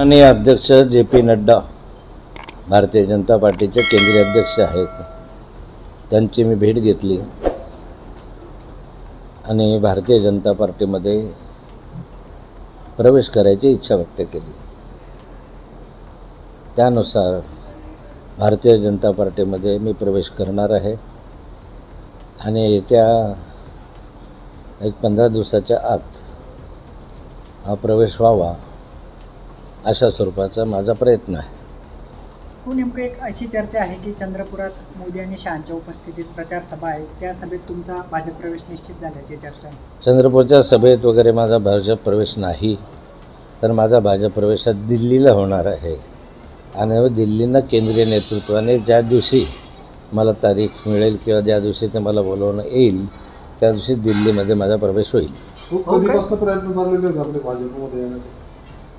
आणि अध्यक्ष J P Nadda Bharatiya Janata पार्टीचे केंद्रीय अध्यक्ष आहेत. त्यांची मी भेट घेतली. आणि भारतीय जनता पार्टीमध्ये प्रवेश करायची इच्छा व्यक्त केली. त्यानुसार भारतीय जनता पार्टीमध्ये मी प्रवेश करणार आहे. आणि येत्या एक पंधरा दिवसाच्या आत हा प्रवेश व्हावा. अशा स्वरूपाचा माझा प्रयत्न आहे. हो नेमकं एक अशी चर्चा आहे की चंद्रपुरात मोदी आणि शहांच्या उपस्थितीत प्रचार सभा आहे. त्या सभेत तुमचा भाजप प्रवेश निश्चित झाल्याची चर्चा आहे. चंद्रपूरच्या सभेत वगैरे माझा भाजप प्रवेश नाही तर माझा भाजप प्रवेश हा दिल्लीला होणार आहे. आणि दिल्लीनं केंद्रीय नेतृत्वाने ज्या दिवशी मला तारीख मिळेल किंवा ज्या दिवशी ते मला बोलवणं येईल त्या दिवशी दिल्लीमध्ये माझा प्रवेश होईल. खूप कधीपासून प्रयत्न चाललेले आपले भाजपमध्ये?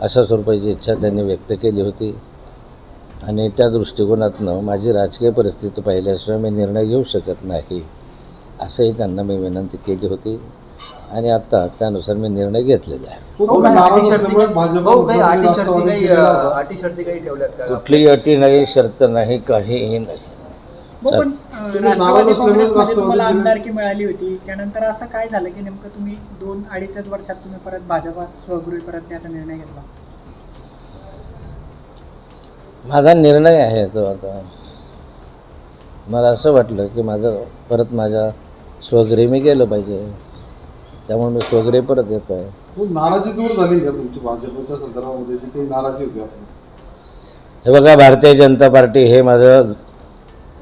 अशा स्वरूपाची इच्छा त्यांनी व्यक्त केली होती. आणि त्या दृष्टिकोनातनं माझी राजकीय परिस्थिती पाहिल्याशिवाय मी निर्णय घेऊ शकत नाही असंही त्यांना मी विनंती केली होती. आणि आता त्यानुसार मी निर्णय घेतलेला आहे. कुठलीही अटी नाही शर्त नाही काहीही नाही. हो पण तुम्ही राष्ट्रवादी काँग्रेसमध्ये तुम्हाला. आमदारकी मिळाली होती? त्यानंतर असं काय झालं की नेमकं तुम्ही दोन अडीचच वर्षात तुम्ही परत भाजपात स्वगृही परत त्याचा निर्णय घेतला? माझा निर्णय आहे तो आता. मला असं वाटलं की माझं परत माझ्या स्वगृही मी गेलं पाहिजे. त्यामुळे मी स्वगृही परत येतो आहे. खूप नाराजी दूर झाली का तुमची भाजपच्या संदर्भामध्ये जी काही नाराजी होती आपली. हे बघा भारतीय जनता पार्टी हे माझं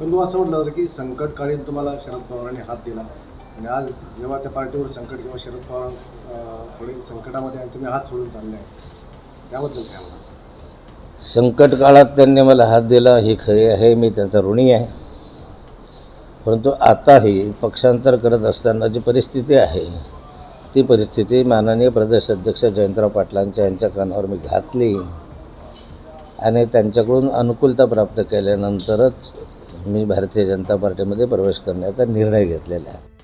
पण तू असं म्हटलं होतं की संकटकाळी तुम्हाला शरद पवारांनी हात दिला. आणि आज जेव्हा त्या पार्टीवर संकट किंवा शरद पवार अं, थोडे संकटामध्ये आणि तुम्ही हात सोडून चालले आहे त्याबद्दल काय म्हणा संकट काळात त्यांनी मला हात दिला ही खरी आहे मी त्यांचा ऋणी आहे. परंतु आताही पक्षांतर करत असताना जी परिस्थिती आहे ती परिस्थिती माननीय प्रदेश अध्यक्ष जयंतराव पाटलांच्या यांच्या कानावर मी घातली. आणि त्यांच्याकडून अनुकूलता प्राप्त केल्यानंतरच मी भारतीय जनता पार्टीमध्ये प्रवेश करण्याचा निर्णय घेतलेला आहे.